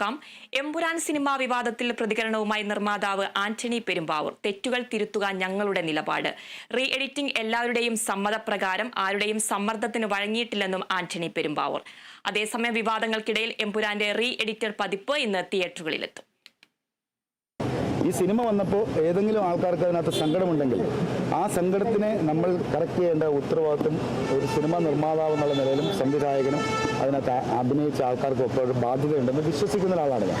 നോക്കാം എമ്പുരാൻ സിനിമാ വിവാദത്തിൽ പ്രതികരണവുമായി നിർമ്മാതാവ് ആന്റണി പെരുമ്പാവൂർ. തെറ്റുകൾ തിരുത്തുക ഞങ്ങളുടെ നിലപാട്. റീ എഡിറ്റിംഗ് എല്ലാവരുടെയും സമ്മതപ്രകാരം ആരുടെയും സമ്മർദ്ദത്തിന് വഴങ്ങിയിട്ടില്ലെന്നും ആന്റണി പെരുമ്പാവൂർ. അതേസമയം വിവാദങ്ങൾക്കിടയിൽ എമ്പുരാന്റെ റീ എഡിറ്റഡ് പതിപ്പ് ഇന്ന് തിയേറ്ററുകളിലെത്തും. ഈ സിനിമ വന്നപ്പോൾ ഏതെങ്കിലും ആൾക്കാർക്ക് അതിനകത്ത് സങ്കടമുണ്ടെങ്കിൽ ആ സങ്കടത്തിനെ നമ്മൾ കറക്റ്റ് ചെയ്യേണ്ട ഉത്തരവാദിത്വം ഒരു സിനിമ നിർമ്മാതാവ് എന്നുള്ള നിലയിലും സംവിധായകനും അതിനകത്ത് അഭിനയിച്ച ആൾക്കാർക്കും ഒരു ബാധ്യതയുണ്ടെന്ന് വിശ്വസിക്കുന്ന ഒരാളാണ് ഞാൻ.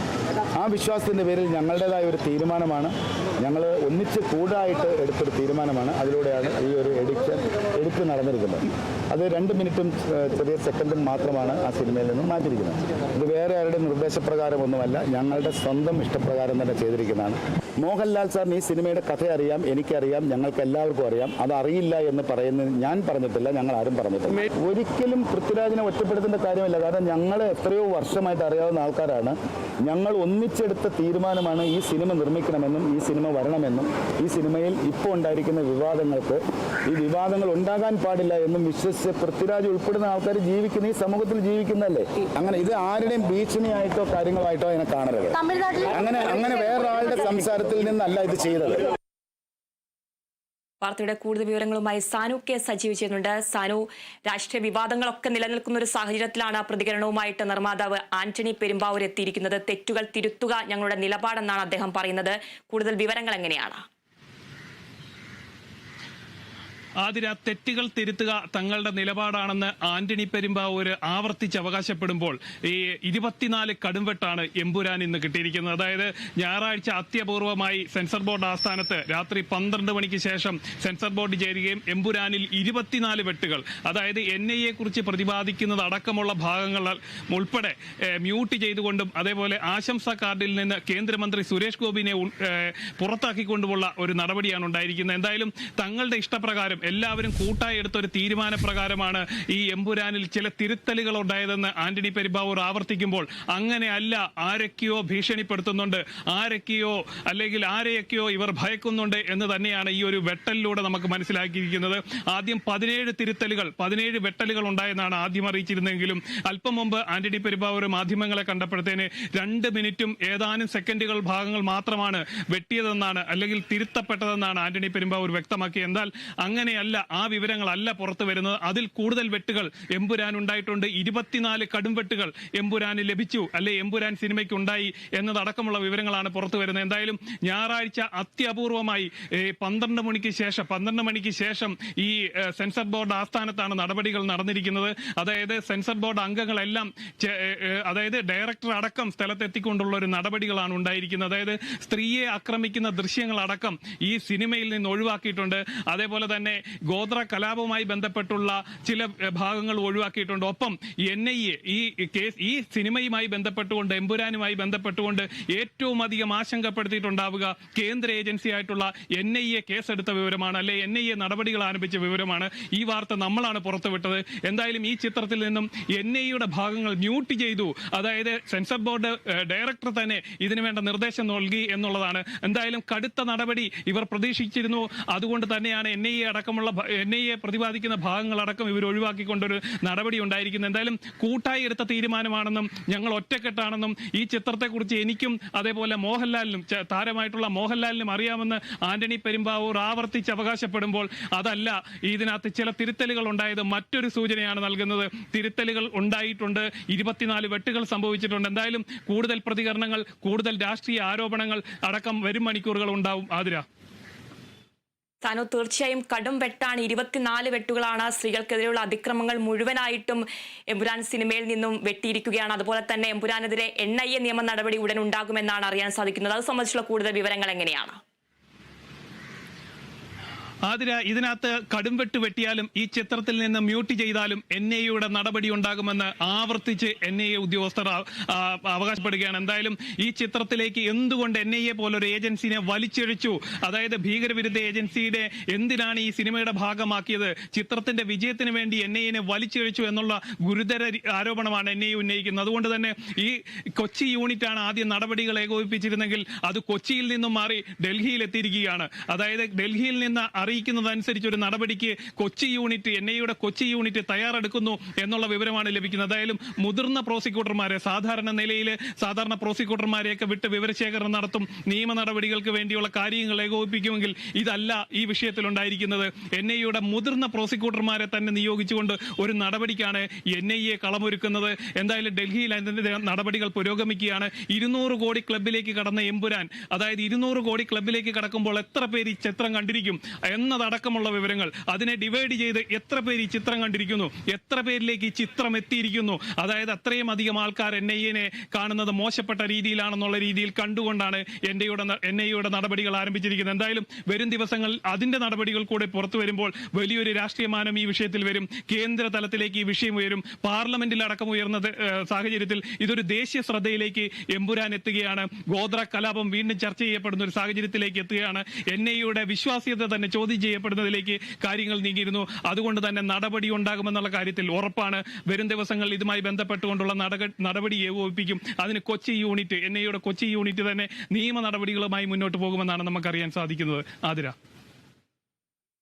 ആ വിശ്വാസത്തിന്റെ പേരിൽ ഞങ്ങളുടേതായ ഒരു തീരുമാനമാണ്. ഞങ്ങൾ ഒന്നിച്ച് കൂടായിട്ട് എടുത്തൊരു തീരുമാനമാണ്. അതിലൂടെയാണ് ഈ ഒരു എഡിക്ഷൻ എഡിറ്റ് നടന്നിരിക്കുന്നത്. അത് രണ്ട് മിനിറ്റും ചെറിയ സെക്കൻഡും മാത്രമാണ് ആ സിനിമയിൽ നിന്നും മാറ്റിയിരിക്കുന്നത്. ഇത് വേറെ ആരുടെ നിർദ്ദേശപ്രകാരമൊന്നുമല്ല. ഞങ്ങളുടെ സ്വന്തം ഇഷ്ടപ്രകാരം തന്നെ ചെയ്തിരിക്കുന്നതാണ്. മോഹൻലാൽ സാറിന് ഈ സിനിമയുടെ കഥ അറിയാം എനിക്കറിയാം ഞങ്ങൾക്ക് എല്ലാവർക്കും അറിയാം. അത് അറിയില്ല എന്ന് പറയുന്നത് ഞാൻ പറഞ്ഞിട്ടില്ല ഞങ്ങൾ ആരും പറഞ്ഞിട്ടില്ല. ഒരിക്കലും പൃഥ്വിരാജിനെ ഒറ്റപ്പെടുത്തേണ്ട കാര്യമില്ല. കാരണം ഞങ്ങൾ എത്രയോ വർഷമായിട്ട് അറിയാവുന്ന ആൾക്കാരാണ്. ഞങ്ങൾ ഒന്നിച്ചെടുത്ത തീരുമാനമാണ് ഈ സിനിമ നിർമ്മിക്കണമെന്നും ഈ സിനിമ വരണമെന്നും ഈ സിനിമയിൽ ഇപ്പോൾ ഉണ്ടായിരിക്കുന്ന വിവാദങ്ങൾക്ക്. ഈ വിവാദങ്ങൾ ഉണ്ടാകാൻ പാടില്ല എന്നും വിശ്വസിച്ച് പൃഥ്വിരാജ് ഉൾപ്പെടുന്ന ആൾക്കാർ ജീവിക്കുന്ന ഈ സമൂഹത്തിൽ ജീവിക്കുന്നതല്ലേ? അങ്ങനെ ഇത് ആരുടെയും ഭീഷണിയായിട്ടോ കാര്യങ്ങളായിട്ടോ അതിനെ കാണരുത്. അങ്ങനെ അങ്ങനെ വേറൊരാളുടെ സംസാരത്തിൽ നിന്നല്ല ഇത് ചെയ്തത്. വാർത്തയുടെ കൂടുതൽ വിവരങ്ങളുമായി സാനു കെ സജീവ് ചെയ്യുന്നുണ്ട് സാനു രാഷ്ട്രീയ വിവാദങ്ങളൊക്കെ നിലനിൽക്കുന്ന ഒരു സാഹചര്യത്തിലാണ് പ്രതികരണവുമായിട്ട് നിർമ്മാതാവ് ആന്റണി പെരുമ്പാവൂർ എത്തിയിരിക്കുന്നത്. തെറ്റുകൾ തിരുത്തുക ഞങ്ങളുടെ നിലപാടെന്നാണ് അദ്ദേഹം പറയുന്നത്. കൂടുതൽ വിവരങ്ങൾ എങ്ങനെയാണ്? ആതിര തെറ്റുകൾ തിരുത്തുക തങ്ങളുടെ നിലപാടാണെന്ന് ആന്റണി പെരുമ്പാവൂര് ആവർത്തിച്ച് അവകാശപ്പെടുമ്പോൾ ഈ ഇരുപത്തിനാല് കടുംവെട്ടാണ് എമ്പുരാൻ ഇന്ന് കിട്ടിയിരിക്കുന്നത്. അതായത് ഞായറാഴ്ച അത്യപൂർവമായി സെൻസർ ബോർഡ് ആസ്ഥാനത്ത് രാത്രി പന്ത്രണ്ട് മണിക്ക് ശേഷം സെൻസർ ബോർഡ് ചേരുകയും എമ്പുരാനിൽ ഇരുപത്തിനാല് വെട്ടുകൾ അതായത് എൻ ഐ എ കുറിച്ച് പ്രതിപാദിക്കുന്നത് അടക്കമുള്ള ഭാഗങ്ങൾ ഉൾപ്പെടെ മ്യൂട്ട് ചെയ്തുകൊണ്ടും അതേപോലെ ആശംസാ കാർഡിൽ നിന്ന് കേന്ദ്രമന്ത്രി സുരേഷ് ഗോപിനെ പുറത്താക്കിക്കൊണ്ടുമുള്ള ഒരു നടപടിയാണ് ഉണ്ടായിരിക്കുന്നത്. എന്തായാലും തങ്ങളുടെ ഇഷ്ടപ്രകാരം എല്ലാവരും കൂട്ടായി എടുത്ത ഒരു തീരുമാനപ്രകാരമാണ് ഈ എമ്പുരാനിൽ ചില തിരുത്തലുകൾ ഉണ്ടായതെന്ന് ആന്റണി പെരുമ്പാവൂർ ആവർത്തിക്കുമ്പോൾ അങ്ങനെയല്ല ആരൊക്കെയോ ഭീഷണിപ്പെടുത്തുന്നുണ്ട് ആരൊക്കെയോ അല്ലെങ്കിൽ ആരെയൊക്കെയോ ഇവർ ഭയക്കുന്നുണ്ട് എന്ന് തന്നെയാണ് ഈ ഒരു വെട്ടലിലൂടെ നമുക്ക് മനസ്സിലാക്കിയിരിക്കുന്നത്. ആദ്യം പതിനേഴ് തിരുത്തലുകൾ പതിനേഴ് വെട്ടലുകൾ ഉണ്ടായെന്നാണ് ആദ്യം അറിയിച്ചിരുന്നെങ്കിലും അല്പം മുമ്പ് ആന്റണി പെരുമ്പാവൂർ മാധ്യമങ്ങളെ കണ്ടപ്പോഴത്തേന് രണ്ട് മിനിറ്റും ഏതാനും സെക്കൻഡുകൾ ഭാഗങ്ങൾ മാത്രമാണ് വെട്ടിയതെന്നാണ് അല്ലെങ്കിൽ തിരുത്തപ്പെട്ടതെന്നാണ് ആന്റണി പെരുമ്പാവൂർ വ്യക്തമാക്കിയത്. എന്നാൽ അങ്ങനെയല്ല ആ വിവരങ്ങളല്ല പുറത്തു വരുന്നത്. അതിൽ കൂടുതൽ വെട്ടുകൾ എമ്പുരാൻ ഉണ്ടായിട്ടുണ്ട്. ഇരുപത്തിനാല് കടും വെട്ടുകൾ എമ്പുരാന് ലഭിച്ചു. അല്ലെ എമ്പുരാൻ സിനിമയ്ക്ക് ഉണ്ടായി എന്നതടക്കമുള്ള വിവരങ്ങളാണ് പുറത്തു വരുന്നത്. എന്തായാലും ഞായറാഴ്ച അത്യപൂർവമായി പന്ത്രണ്ട് മണിക്ക് ശേഷം പന്ത്രണ്ട് മണിക്ക് ശേഷം ഈ സെൻസർ ബോർഡ് ആസ്ഥാനത്താണ് നടപടികൾ നടന്നിരിക്കുന്നത്. അതായത് സെൻസർ ബോർഡ് അംഗങ്ങളെല്ലാം അതായത് ഡയറക്ടർ അടക്കം സ്ഥലത്തെത്തിക്കൊണ്ടുള്ള ഒരു നടപടികളാണ് ഉണ്ടായിരിക്കുന്നത്. അതായത് സ്ത്രീയെ ആക്രമിക്കുന്ന ദൃശ്യങ്ങളടക്കം ഈ സിനിമയിൽ നിന്ന് ഒഴിവാക്കിയിട്ടുണ്ട്. അതേപോലെ തന്നെ ഗോത്ര കലാപവുമായി ബന്ധപ്പെട്ടുള്ള ചില ഭാഗങ്ങൾ ഒഴിവാക്കിയിട്ടുണ്ട്. ഒപ്പം എൻ ഐ എ ഈ കേസ് ഈ സിനിമയുമായി ബന്ധപ്പെട്ടുകൊണ്ട് എമ്പുരാനുമായി ബന്ധപ്പെട്ടുകൊണ്ട് ഏറ്റവും അധികം ആശങ്കപ്പെടുത്തിയിട്ടുണ്ടാവുക കേന്ദ്ര ഏജൻസി ആയിട്ടുള്ള എൻ ഐ എ കേസെടുത്ത വിവരമാണ് അല്ലെ എൻ ഐ എ നടപടികൾ ആരംഭിച്ച വിവരമാണ്. ഈ വാർത്ത നമ്മളാണ് പുറത്തുവിട്ടത്. എന്തായാലും ഈ ചിത്രത്തിൽ നിന്നും എൻ ഐ യുടെ ഭാഗങ്ങൾ മ്യൂട്ട് ചെയ്തു. അതായത് സെൻസർ ബോർഡ് ഡയറക്ടർ തന്നെ ഇതിനു വേണ്ട നിർദ്ദേശം നൽകി എന്നുള്ളതാണ്. എന്തായാലും കടുത്ത നടപടി ഇവർ പ്രതീക്ഷിച്ചിരുന്നു. അതുകൊണ്ട് തന്നെയാണ് എൻ ഐ എ അടക്കമുള്ള എൻ ഐ എ പ്രതിപാദിക്കുന്ന ഭാഗങ്ങളടക്കം ഇവർ ഒഴിവാക്കിക്കൊണ്ടൊരു നടപടി ഉണ്ടായിരിക്കുന്നത് എന്തായാലും കൂട്ടായി എടുത്ത തീരുമാനമാണെന്നും ഞങ്ങൾ ഒറ്റക്കെട്ടാണെന്നും ഈ ചിത്രത്തെക്കുറിച്ച് എനിക്കും അതേപോലെ മോഹൻലാലിനും താരമായിട്ടുള്ള മോഹൻലാലിനും അറിയാമെന്ന് ആന്റണി പെരുമ്പാവൂർ ആവർത്തിച്ച് അവകാശപ്പെടുമ്പോൾ അതല്ല ഇതിനകത്ത് ചില തിരുത്തലുകൾ ഉണ്ടായത് മറ്റൊരു സൂചനയാണ് നൽകുന്നത്. തിരുത്തലുകൾ ഉണ്ടായിട്ടുണ്ട്. ഇരുപത്തിനാല് വെട്ടുകൾ സംഭവിച്ചിട്ടുണ്ട്. എന്തായാലും കൂടുതൽ പ്രതികരണങ്ങൾ കൂടുതൽ രാഷ്ട്രീയ ആരോപണങ്ങൾ അടക്കം വരും മണിക്കൂറുകൾ ഉണ്ടാവും. ആതിര. സാനു തീർച്ചയായും കടും വെട്ടാണ്. ഇരുപത്തിനാല് വെട്ടുകളാണ് സ്ത്രീകൾക്കെതിരെയുള്ള അതിക്രമങ്ങൾ മുഴുവനായിട്ടും എമ്പുരാൻ സിനിമയിൽ നിന്നും വെട്ടിയിരിക്കുകയാണ്. അതുപോലെ തന്നെ എമ്പുരാനെതിരെ എൻ ഐ എ നിയമ നടപടി ഉടൻ ഉണ്ടാകുമെന്നാണ് അറിയാൻ സാധിക്കുന്നത്. അത് സംബന്ധിച്ചുള്ള കൂടുതൽ വിവരങ്ങൾ എങ്ങനെയാണ്? ആതിര ഇതിനകത്ത് കടുംവെട്ട് വെട്ടിയാലും ഈ ചിത്രത്തിൽ നിന്ന് മ്യൂട്ട് ചെയ്താലും എൻ ഐ എയുടെ നടപടി ഉണ്ടാകുമെന്ന് ആവർത്തിച്ച് എൻ ഐ എ ഉദ്യോഗസ്ഥർ അവകാശപ്പെടുകയാണ്. എന്തായാലും ഈ ചിത്രത്തിലേക്ക് എന്തുകൊണ്ട് എൻ ഐ എ പോലൊരു ഏജൻസിനെ വലിച്ചെഴിച്ചു? അതായത് ഭീകരവിരുദ്ധ ഏജൻസിയുടെ എന്തിനാണ് ഈ സിനിമയുടെ ഭാഗമാക്കിയത്? ചിത്രത്തിന്റെ വിജയത്തിന് വേണ്ടി എൻ ഐ എനെ വലിച്ചെഴിച്ചു എന്നുള്ള ഗുരുതര ആരോപണമാണ് എൻ ഐ ഉന്നയിക്കുന്നത്. അതുകൊണ്ട് തന്നെ ഈ കൊച്ചി യൂണിറ്റാണ് ആദ്യം നടപടികൾ ഏകോപിപ്പിച്ചിരുന്നെങ്കിൽ അത് കൊച്ചിയിൽ നിന്നും മാറി ഡൽഹിയിൽ എത്തിയിരിക്കുകയാണ് അതായത് ഡൽഹിയിൽ നിന്ന് അറിയിക്കുന്നതനുസരിച്ച് ഒരു നടപടിക്ക് കൊച്ചി യൂണിറ്റ് എൻ ഐയുടെ കൊച്ചി യൂണിറ്റ് തയ്യാറെടുക്കുന്നു എന്നുള്ള വിവരമാണ് ലഭിക്കുന്നത്. അതായാലും മുതിർന്ന പ്രോസിക്യൂട്ടർമാരെ സാധാരണ നിലയിൽ സാധാരണ പ്രോസിക്യൂട്ടർമാരെയൊക്കെ വിട്ട് വിവരശേഖരണം നടത്തും. നിയമ നടപടികൾക്ക് വേണ്ടിയുള്ള കാര്യങ്ങൾ ഏകോപിപ്പിക്കുമെങ്കിൽ ഇതല്ല ഈ വിഷയത്തിലുണ്ടായിരിക്കുന്നത്. എൻ ഐയുടെ മുതിർന്ന പ്രോസിക്യൂട്ടർമാരെ തന്നെ നിയോഗിച്ചുകൊണ്ട് ഒരു നടപടിക്കാണ് എൻ ഐ എ കളമൊരുക്കുന്നത്. എന്തായാലും ഡൽഹിയിൽ അതിന്റെ നടപടികൾ പുരോഗമിക്കുകയാണ്. ഇരുന്നൂറ് കോടി ക്ലബിലേക്ക് കടന്ന എമ്പുരാൻ അതായത് ഇരുന്നൂറ് കോടി ക്ലബിലേക്ക് കടക്കുമ്പോൾ എത്ര പേര് ഈ ചിത്രം കണ്ടിരിക്കും? എന്നതടക്കമുള്ള വിവരങ്ങൾ. അതിനെ ഡിവൈഡ് ചെയ്ത് എത്ര പേര് ഈ ചിത്രം കണ്ടിരിക്കുന്നു? എത്ര പേരിലേക്ക് ഈ ചിത്രം എത്തിയിരിക്കുന്നു? അതായത് അത്രയും അധികം ആൾക്കാർ എൻ ഐ എനെ കാണുന്നത് മോശപ്പെട്ട രീതിയിലാണെന്നുള്ള രീതിയിൽ കണ്ടുകൊണ്ടാണ് എൻ ഐയുടെ എൻ ഐയുടെ നടപടികൾ ആരംഭിച്ചിരിക്കുന്നത്. എന്തായാലും വരും ദിവസങ്ങളിൽ അതിന്റെ നടപടികൾ കൂടെ പുറത്തു വരുമ്പോൾ വലിയൊരു രാഷ്ട്രീയമാനം ഈ വിഷയത്തിൽ വരും. കേന്ദ്ര തലത്തിലേക്ക് ഈ വിഷയം ഉയരും. പാർലമെന്റിൽ അടക്കം ഉയർന്ന സാഹചര്യത്തിൽ ഇതൊരു ദേശീയ ശ്രദ്ധയിലേക്ക് എമ്പുരാൻ എത്തുകയാണ്. ഗോത്ര കലാപം വീണ്ടും ചർച്ച ചെയ്യപ്പെടുന്ന ഒരു സാഹചര്യത്തിലേക്ക് എത്തുകയാണ്. എൻ ഐയുടെ വിശ്വാസ്യത തന്നെ ചോദ്യം ചെയ്യപ്പെടുന്നതിലേക്ക് കാര്യങ്ങൾ നീങ്ങിയിരുന്നു. അതുകൊണ്ട് തന്നെ നടപടി ഉണ്ടാകുമെന്നുള്ള കാര്യത്തിൽ ഉറപ്പാണ്. വരും ദിവസങ്ങളിൽ ഇതുമായി ബന്ധപ്പെട്ടുകൊണ്ടുള്ള നടപടി ഏകോപിപ്പിക്കും. അതിന് കൊച്ചി യൂണിറ്റ് എൻ ഐയുടെ കൊച്ചി യൂണിറ്റ് തന്നെ നിയമ നടപടികളുമായി മുന്നോട്ട് പോകുമെന്നാണ് നമുക്കറിയാൻ സാധിക്കുന്നത്. ആതിര.